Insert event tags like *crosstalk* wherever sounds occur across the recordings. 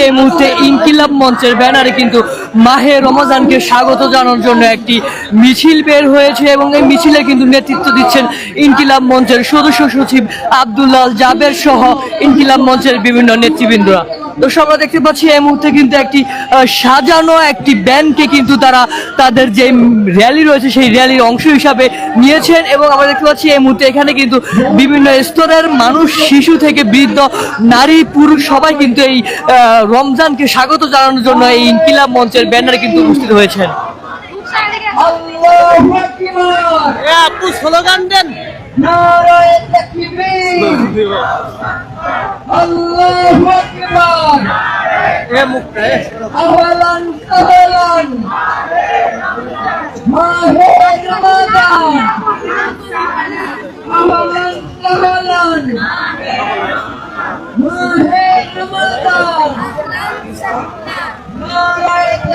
এই মুহূর্তে ইনকিলাব মঞ্চের ব্যানারে কিন্তু মাহে রমজানকে স্বাগত জানানোর জন্য একটি মিছিল বের হয়েছে এবং এই মিছিলে কিন্তু নেতৃত্ব দিচ্ছেন ইনকিলাব মঞ্চের সদস্য সচিব আব্দুল্লাহ জাবের সহ ইনকিলাব মঞ্চের বিভিন্ন নেতৃবৃন্দরা। দর্শক, আমরা দেখতে পাচ্ছি এই মুহূর্তে কিন্তু একটি সাজানো একটি ব্যান্ডকে কিন্তু তারা তাদের যে র্যালি রয়েছে সেই র্যালির অংশ হিসাবে নিয়েছেন এবং আমরা দেখতে পাচ্ছি এই মুহূর্তে এখানে কিন্তু বিভিন্ন স্তরের মানুষ, শিশু থেকে বৃদ্ধ, নারী, পুরুষ সবাই কিন্তু এই রমজানকে স্বাগত জানানোর জন্য এই ইনকিলাব মঞ্চের ব্যানারে কিন্তু উপস্থিত হয়েছেন। আপু স্লোগান দেন।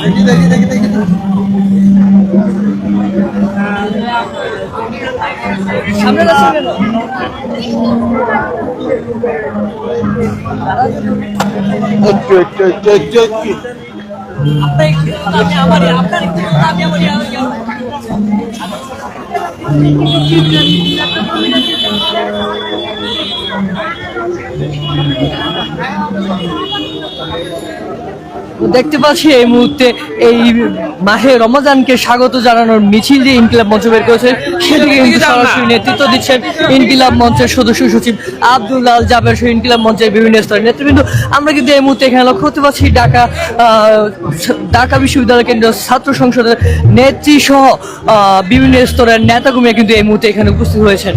দেখি দেখি দেখি দেখি সামনে একটু একটু একটু একটু একটু আপনি আপনি আমার আপনার আমি আমার ইয়া- ইয়া- দেখতে পাচ্ছি এই মুহূর্তে এই মাহে রমজানকে স্বাগত জানানোর মিছিল যে ইনকিলাব মঞ্চ বের করেছে। সেদিকে কিন্তু সরাসরি নেতৃত্ব দিচ্ছেন ইনকিলাব মঞ্চের সদস্য সচিব আব্দুল্লাহ জাবের সহ ইনকিলাব মঞ্চের বিভিন্ন স্তরের নেতৃবৃন্দ। আমরা কিন্তু এই মুহূর্তে এখানে লক্ষ্য করতে পারছি ঢাকা আহ, ঢাকা বিশ্ববিদ্যালয় কেন্দ্রীয় ছাত্র সংসদের নেত্রী সহ আহ, বিভিন্ন স্তরের নেতাকর্মীরা কিন্তু এই মুহূর্তে এখানে উপস্থিত হয়েছেন।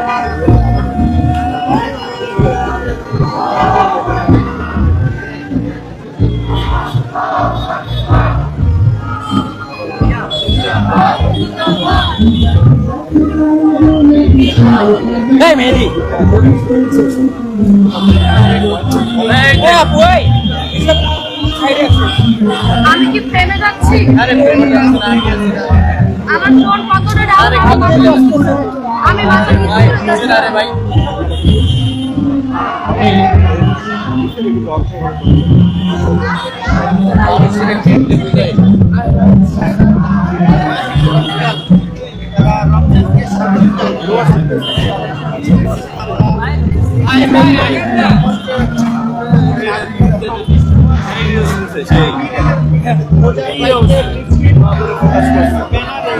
এই আমি কি প্রেমে যাচ্ছি? আরে প্রেমে আমার ফোন কতটা ডাউন আমি বাসায় কিছু নিচে না রে ভাই?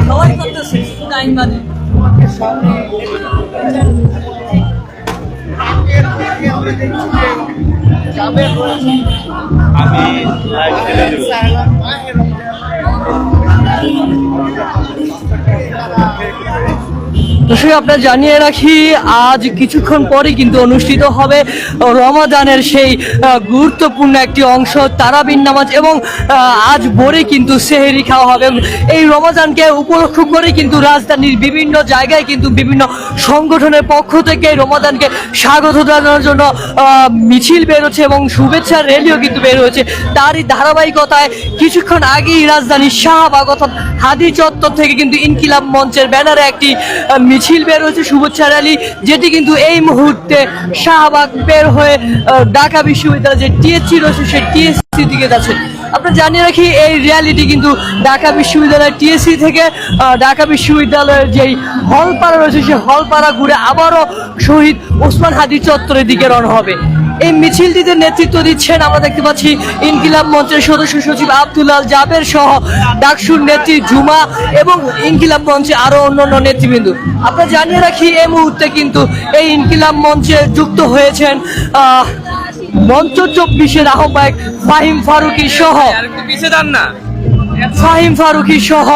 সবাই করতেছে লাইন বাজে দর্শক আপনার জানিয়ে রাখি, আজ কিছুক্ষণ পরে কিন্তু অনুষ্ঠিত হবে রমাদানের সেই গুরুত্বপূর্ণ একটি অংশ, তারাবিন নামাজ এবং আজ ভোরে কিন্তু সেহেরি খাওয়া হবে। এই রমাদানকে উপলক্ষ করে কিন্তু রাজধানীর বিভিন্ন জায়গায় কিন্তু বিভিন্ন সংগঠনের পক্ষ থেকে রমাদানকে স্বাগত জানানোর জন্য মিছিল বেরোচ্ছে এবং শুভেচ্ছা র্যালিও কিন্তু বের হয়েছে তারই ধারাবাহিকতায় কিছুক্ষণ আগেই রাজধানীর শাহবাগ অর্থাৎ হাদি চত্বর থেকে কিন্তু ইনকিলাব মঞ্চের ব্যানারে একটি মিছিল বের হয়েছে শুভেচ্ছা র্যালি যেটি কিন্তু এই মুহূর্তে শাহবাগ বের হয়ে ঢাকা বিশ্ববিদ্যালয় যে টিএসসি রয়েছে সেই টিএসসি দিকে যাচ্ছে। আপনার জানিয়ে রাখি, এই র্যালিটি কিন্তু ঢাকা বিশ্ববিদ্যালয়ের টিএসসি থেকে ঢাকা বিশ্ববিদ্যালয়ের যেই হলপাড়া রয়েছে, সেই হলপাড়া ঘুরে আবারও শহীদ ওসমান হাদি চত্বরের দিকে রওনা হবে। এই মিছিলটিতে নেতৃত্ব দিচ্ছেন আমরা দেখতে পাচ্ছি ইনকিলাব মঞ্চের সদস্য সচিব আবদুল্লাল জাবের সহ ডাকসুর নেত্রী জুমা এবং ইনকিলাব মঞ্চে আরও অন্যান্য নেতৃবৃন্দ। আমরা জানিয়ে রাখি, এই মুহূর্তে কিন্তু এই ইনকিলাব মঞ্চে যুক্ত হয়েছেন মঞ্চ চব্বিশের আহ্বায়ক ফাহিম ফারুকি সহ। ফাহিম ফারুকি সহ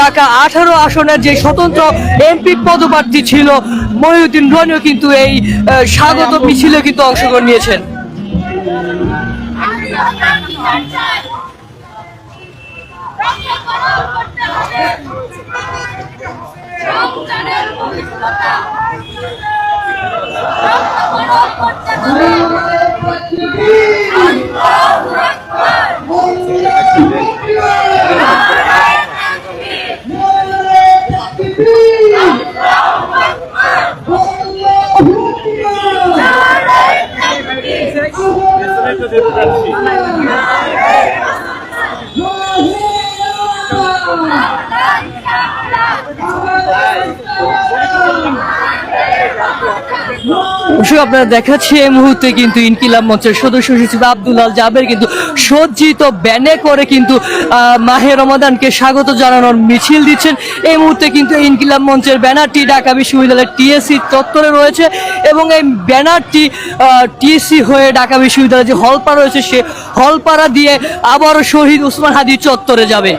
ঢাকা আঠারো আসনের যে স্বতন্ত্র এমপি পদপ্রার্থী ছিল মহিউদ্দিন রনিও কিন্তু এই স্বাগত মিছিলে কিন্তু অংশগ্রহণ নিয়েছেন। আমি Yeah. *laughs* অবশ্যই আপনারা দেখাচ্ছি এই মুহূর্তে কিন্তু ইনকিলাব মঞ্চের সদস্য সচিব আব্দুল্লাল জাবের কিন্তু সজ্জিত ব্যানে করে কিন্তু মাহে রমাদানকে স্বাগত জানানোর মিছিল দিচ্ছেন। এই মুহূর্তে কিন্তু ইনকিলাব মঞ্চের ব্যানারটি ঢাকা বিশ্ববিদ্যালয়ের টিএসসি চত্বরে রয়েছে এবং এই ব্যানারটি টিএসসি হয়ে ঢাকা বিশ্ববিদ্যালয়ের যে হলপাড়া রয়েছে, সে হলপাড়া দিয়ে আবারও শহীদ উসমান হাদি চত্বরে যাবে।